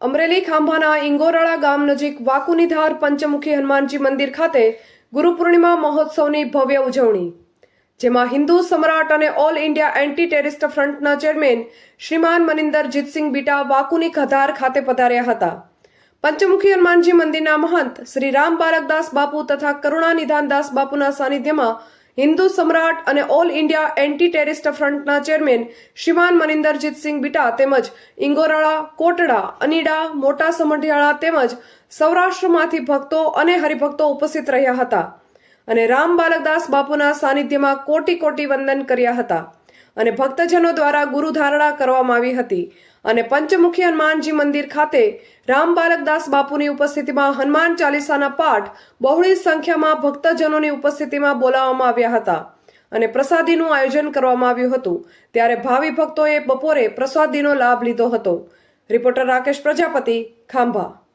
અમરેલી, ખાંભાના ઇંગોરાળા ગામ નજીક વાકુની ધાર પંચમુખી હનુમાનજી મંદિર ખાતે ગુરુ પૂર્ણિમા મહોત્સવની ભવ્ય ઉજવણી. જેમાં હિન્દુ સમ્રાટ અને ઓલ ઇન્ડિયા એન્ટી ટેરિસ્ટ ફ્રન્ટના ચેરમેન શ્રીમાન મનિંદર જીતસિંહ બીટા વાકુની ખધાર ખાતે પધાર્યા હતા. પંચમુખી હનુમાનજી મંદિરના મહંત શ્રી રામ બાલકદાસ બાપુ તથા કરુણા નિધાનદાસ બાપુના સાનિધ્યમાં હિન્દુ સમ્રાટ અને ઓલ ઇન્ડિયા એન્ટી ટેરિસ્ટ ફ્રન્ટના ચેરમેન શ્રીમાન મનિંદરજીતસિંહ બીટા તેમજ ઇંગોરાળા, કોટડા, અનીડા, મોટા સમઢિયાળા તેમજ સૌરાષ્ટ્રમાંથી ભક્તો અને હરિભક્તો ઉપસ્થિત રહ્યા હતા અને રામ બાલકદાસ બાપુના સાનિધ્યમાં કોટી કોટી વંદન કર્યા હતા. અને ભક્તજનો દ્વારા ગુરુ ધારણા કરવામાં આવી હતી. અને પંચમુખી હનુમાનજી મંદિર ખાતે રામ બાલકદાસ બાપુની ઉપસ્થિતિમાં હનુમાન ચાલીસાના પાઠ બહોળી સંખ્યામાં ભક્તજનોની ઉપસ્થિતિમાં બોલાવવામાં આવ્યા હતા. અને પ્રસાદીનું આયોજન કરવામાં આવ્યું હતું. ત્યારે ભાવિ ભક્તોએ બપોરે પ્રસાદીનો લાભ લીધો હતો. રિપોર્ટર રાકેશ પ્રજાપતિ, ખાંભા.